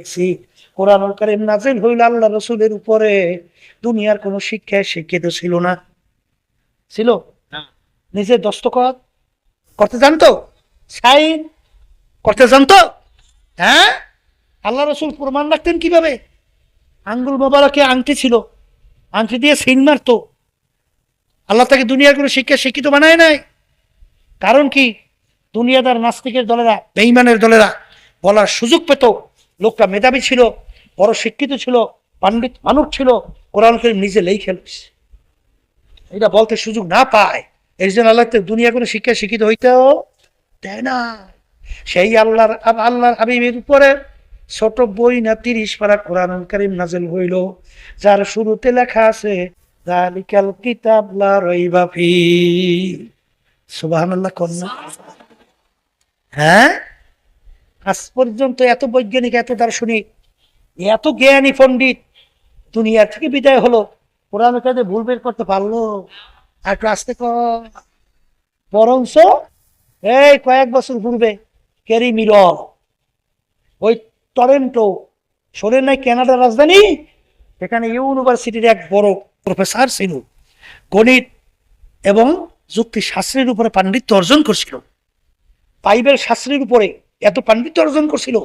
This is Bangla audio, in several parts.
দেখছি। কোরআন কারিম নাজিল হইল আল্লাহ রসুলের উপরে। দুনিয়ার কোনো শিক্ষায় শিক্ষিত ছিল না। ছিল? নিজে দস্তখত করতে জানতো? সাইন করতে জানতো? হ্যাঁ? আল্লাহ রসুল প্রমাণ রাখতেন কীভাবে? আঙ্গুল মোবারকে আংটি ছিল। আংটি দিয়ে সিন মারতো। আল্লাহ তাকে দুনিয়ার কোনো শিক্ষা শিক্ষিত বানায় নাই। কারণ কি? দুনিয়াদার নাস্তিকের দলেরা বেইমানের দলেরা বলার সুযোগ পেত। লোকটা মেধাবী ছিল, বড় শিক্ষিত ছিল, পাণ্ডিত মানুষ ছিল, কোরআন করিম নিজে লেখে এটা বলতে সুযোগ না পায়। এর জন্য আল্লাহ দুনিয়া কোনো শিক্ষা শিক্ষিত হইতেও দেয় না। সেই আল্লাহর আল্লাহর হাবিবের উপরে ছোট বই না তিরিশ পারা কোরআন করিম নাজেল হইল, যার শুরুতে লেখা আছে জালিকাল কিতাব লা রাইবা ফি সুবহানাল্লাহ কন্যা। হ্যাঁ? আজ পর্যন্ত এত বৈজ্ঞানিক, এত দার্শনিক, এত জ্ঞানী পণ্ডিত দুনিয়ার থেকে বিদায় হলো। কোরআন কাজে ভুল বের করতে পারল। আর একটু আসতে ক বরঞ্চ এই কয়েক বছর পূর্বে ক্যারি মিরল ওই টরেন্টো, শোনেন নাই কানাডার রাজধানী? এখানে ইউনিভার্সিটির এক বড় প্রফেসর ছিল, গণিত এবং যুক্তি শাস্ত্রের উপরে পাণ্ডিত্য অর্জন করছিল। বাইবেল শাস্ত্রের উপরে এত পাণ্ডিত্য অর্জন করছিল।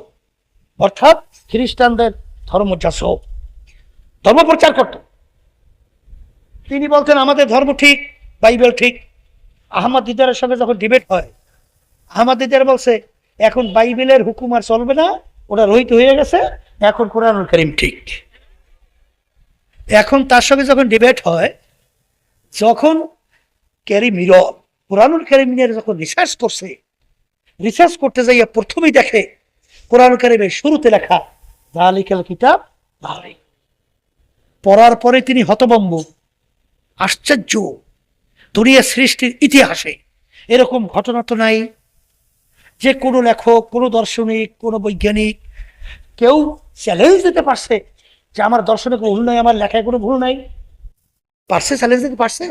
অর্থাৎ খ্রিস্টানদের ধর্মযাচক ধর্ম প্রচার করত। তিনি বলতেন, আমাদের ধর্ম ঠিক, বাইবেল ঠিক। আহমদ সঙ্গে যখন ডিবেট হয়, আহমদ দিদার বলছে, এখন বাইবেলের হুকুম আর চলবে না ওটা রহিত হয়ে গেছে, এখন কোরআনুল করিম ঠিক। এখন তার সঙ্গে যখন ডিবেট হয়, যখন ক্যারি মিরল কোরআনুল করিমের যখন রিসার্চ করছে রিসার্চ করতে যাইয়া প্রথমেই দেখে কোরআন কারিমের শুরুতে লেখা জালিকাল কিতাব পড়ার পরে তিনি হতবম্ব আশ্চর্য, দুনিয়া সৃষ্টির ইতিহাসে এরকম ঘটনা তো নাই। যে কোনো লেখক, কোনো দার্শনিক, কোনো বৈজ্ঞানিক কেউ চ্যালেঞ্জ দিতে পারছে যে আমার দর্শনে কোনো ভুল নাই, আমার লেখায় কোনো ভুল নাই। পারছে চ্যালেঞ্জ দিতে পারছে?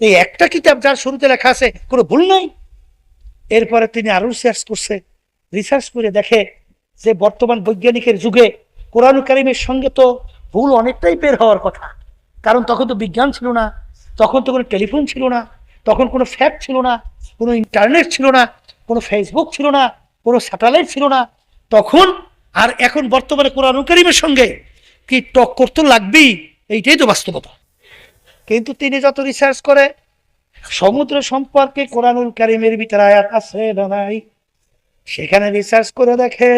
এই একটা কিতাব যার শুরুতে লেখা আছে, কোনো ভুল নাই। এরপরে তিনি আরও রিসার্চ করছে রিসার্চ করে দেখে যে বর্তমান বৈজ্ঞানিকের যুগে কোরআন কারিমের সঙ্গে তো ভুল অনেকটাই বের হওয়ার কথা। কারণ তখন তো বিজ্ঞান ছিল না, তখন তো কোনো টেলিফোন ছিল না, তখন কোনো ফ্যাক্ট ছিল না, কোনো ইন্টারনেট ছিল না, কোনো ফেসবুক ছিল না, কোনো স্যাটেলাইট ছিল না। তখন আর এখন বর্তমানে কোরআন কারিমের সঙ্গে কি টক্কর তো লাগবেই, এইটাই তো বাস্তবতা। কিন্তু তিনি যত রিসার্চ করে সমুদ্র সম্পর্কে কোরআনুল কারিমের ভিতরে আয়াত আছে না নাই? সেখানে রিসার্চ করে দেখে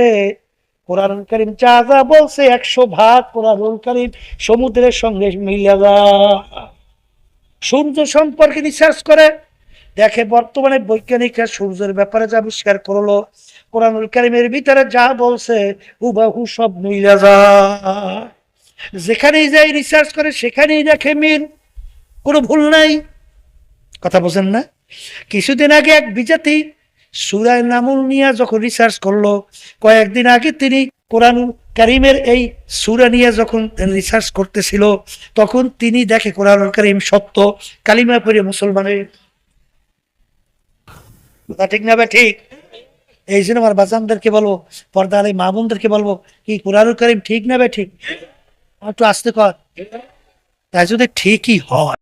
কোরআনুল করিম যা যা বলছে একশো ভাগ কোরআনুল করিম সমুদ্রের সঙ্গে মিলিয়ে যায়। সূর্য সম্পর্কে রিসার্চ করে দেখে বর্তমানে বৈজ্ঞানিকরা সূর্যের ব্যাপারে যা আবিষ্কার করল, কোরআনুল করিমের ভিতরে যা বলছে হুবাহু সব মিলে যায়। যেখানেই যাই রিসার্চ করে সেখানেই দেখে মিল, কোনো ভুল নাই। কথা বোঝেন না? কিছুদিন আগে এক বিজাতি সুরায় নামুল নিয়ে যখন রিসার্চ করল, কয়েকদিন আগে তিনি কোরআন কারিমের এই সুরা নিয়ে যখন রিসার্চ করতেছিল, তখন তিনি দেখে কোরআন কারিম সত্য, কালিমা পড়ে মুসলমানের ঠিক না ঠিক? এই জন্য আমার বাজানদেরকে বলব পর্দা আলী মামুনদেরকে বলব, কি কোরআন করিম ঠিক না ঠিক? একটু আসতে কর। তাই যদি ঠিকই হয়।